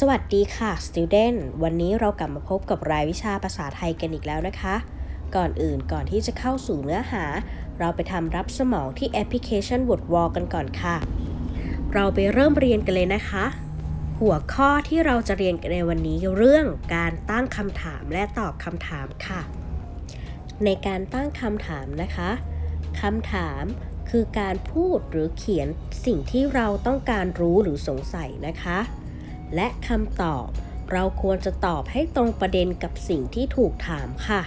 สวัสดีค่ะ student วันนี้เรากลับมาพบกับรายวิชาภาษาไทยกันอีกแล้วนะคะ ก่อนอื่นก่อนที่จะเข้าสู่เนื้อหา เราไปทำรับสมองที่แอปพลิเคชัน WordWall กันก่อนค่ะ เราไปเริ่มเรียนกันเลยนะคะ หัวข้อที่เราจะเรียนกันในวันนี้เรื่องการตั้งคำถามและตอบคำถามค่ะ ในการตั้งคำถามนะคะคำถามคือการพูดหรือเขียนสิ่งที่เราต้องการรู้หรือสงสัยนะคะ และคำตอบ เราควรจะตอบให้ตรงประเด็นกับสิ่งที่ถูกถามค่ะ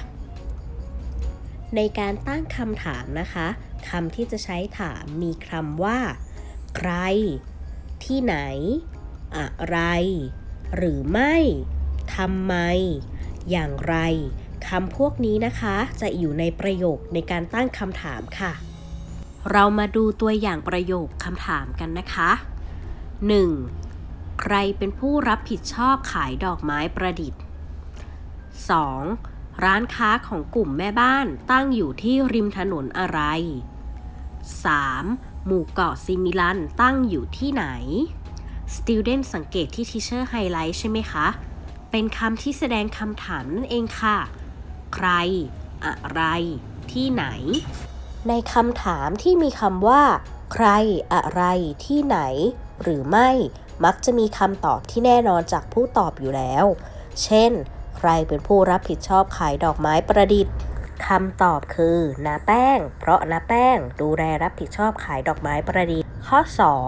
ในการตั้งคำถามนะคะคำที่จะใช้ถามมีคำว่า ใคร ที่ไหน อะไร หรือไม่ทำไม อย่างไรคำพวกนี้นะคะจะอยู่ในประโยคในการตั้งคำถามค่ะ เรามาดูตัวอย่างประโยคคำถามกันนะคะ 1. ใครเป็นผู้รับผิดชอบขายดอกไม้ประดิษฐ์ 2. ร้านค้าของกลุ่มแม่บ้านตั้งอยู่ที่ริมถนนอะไร 3. หมู่เกาะซิมิลันตั้งอยู่ที่ไหน Student สังเกตที่ Teacher ไฮไลท์ใช่ไหมคะ เป็นคำที่แสดงคำถามนั่นเองค่ะ ใคร อะไร ที่ไหน ในคำถามที่มีคำว่า ใคร อะไร ที่ไหน หรือไม่ มักจะมีคำตอบที่แน่นอนจากผู้ตอบอยู่แล้ว เช่น ใครเป็นผู้รับผิดชอบขายดอกไม้ประดิษฐ์คำตอบคือนาแป้ง เพราะนาแป้งดูแลรับผิดชอบขายดอกไม้ประดิษฐ์ ข้อ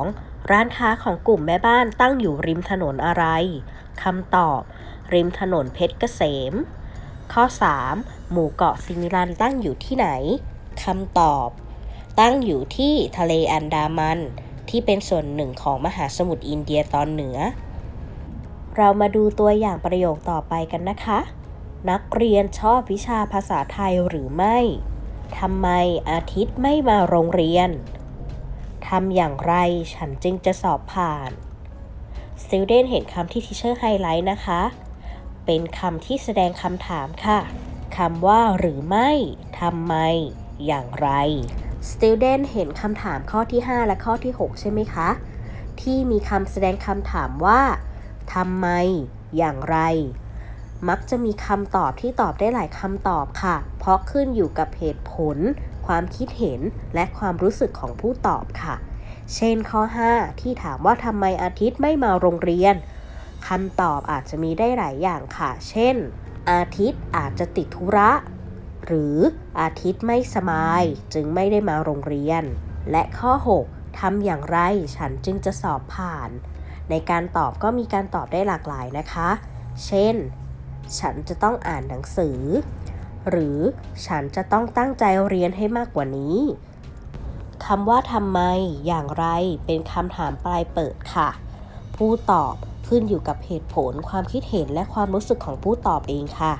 2 ร้านค้าของกลุ่มแม่บ้านตั้งอยู่ริมถนนอะไรคำตอบ ริมถนนเพชรเกษม ข้อ 3 หมู่เกาะซิมิลันตั้งอยู่ที่ไหนคำตอบ ตั้งอยู่ที่ทะเลอันดามัน ที่เป็นส่วนหนึ่งของมหาสมุทรอินเดียตอนเหนือ เรามาดูตัวอย่างประโยคต่อไปกันนะคะ นักเรียนชอบวิชาภาษาไทยหรือไม่ทำไมอาทิตย์ไม่มาโรงเรียนทำอย่างไรฉันจึงจะสอบผ่าน Student เห็นคำที่ Teacher ไฮไลท์นะคะ เป็นคำที่แสดงคำถามค่ะคำว่าหรือไม่ทำไม อย่างไร Student เห็นคำถามข้อที่ 5 และข้อที่ 6 ใช่ไหมคะ ที่มีคำแสดงคำถามว่าทำไม อย่างไร มักจะมีคำตอบที่ตอบได้หลายคำตอบค่ะ เพราะขึ้นอยู่กับเหตุผล ความคิดเห็นและความรู้สึกของผู้ตอบค่ะ เช่นข้อ 5 ที่ถามว่าทำไมอาทิตย์ไม่มาโรงเรียนคำตอบอาจจะมีได้หลายอย่างค่ะ เช่น อาทิตย์อาจจะติดธุระ หรืออาทิตย์ไม่สบายจึงไม่ได้มาโรงเรียน และข้อ 6ทำอย่างไรฉันจึงจะสอบผ่าน ในการตอบก็มีการตอบได้หลากหลายนะคะ เช่น ฉันจะต้องอ่านหนังสือ หรือฉันจะต้องตั้งใจเรียนให้มากกว่านี้คำว่าทำไม อย่างไร เป็นคำถามปลายเปิดค่ะ ผู้ตอบขึ้นอยู่กับเหตุผลความคิดเห็นและความรู้สึกของผู้ตอบเองค่ะ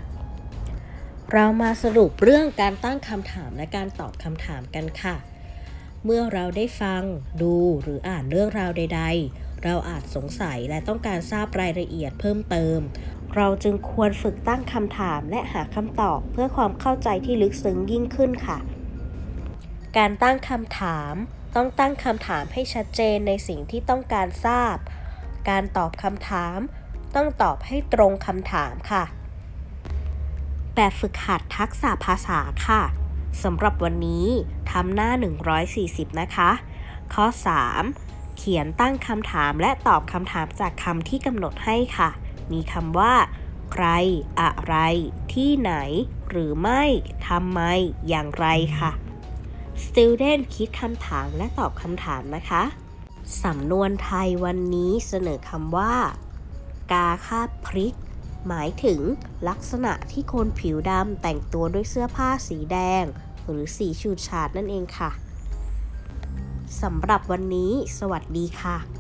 เรามาสรุปเรื่องการตั้งคำถามและการตอบคำถามกันค่ะ เมื่อเราได้ฟัง ดูหรืออ่านเรื่องราวใด ๆ เราอาจสงสัยและต้องการทราบรายละเอียดเพิ่มเติม เราจึงควรฝึกตั้งคำถามและหาคำตอบเพื่อความเข้าใจที่ลึกซึ้งยิ่งขึ้นค่ะ การตั้งคำถาม ต้องตั้งคำถามให้ชัดเจนในสิ่งที่ต้องการทราบ การตอบคำถาม ต้องตอบให้ตรงคำถามค่ะ แบบฝึกหัดทักษะภาษาค่ะสำหรับวันนี้ทำหน้า 140 นะคะ ข้อ 3 เขียนตั้งคำถามและตอบคำถามจากคำที่กำหนดให้ค่ะ มีคำว่า ใคร อะไร ที่ไหน หรือไม่ทำไม อย่างไรค่ะ Student คิดคำถามและตอบคำถามนะคะ สำนวนไทยวันนี้เสนอคำว่า กาคาพริก หมายถึงลักษณะที่คนผิวดำแต่งตัวด้วยเสื้อผ้าสีแดง หรือสีฉูดฉาดนั่นเองค่ะสำหรับวันนี้ สวัสดีค่ะ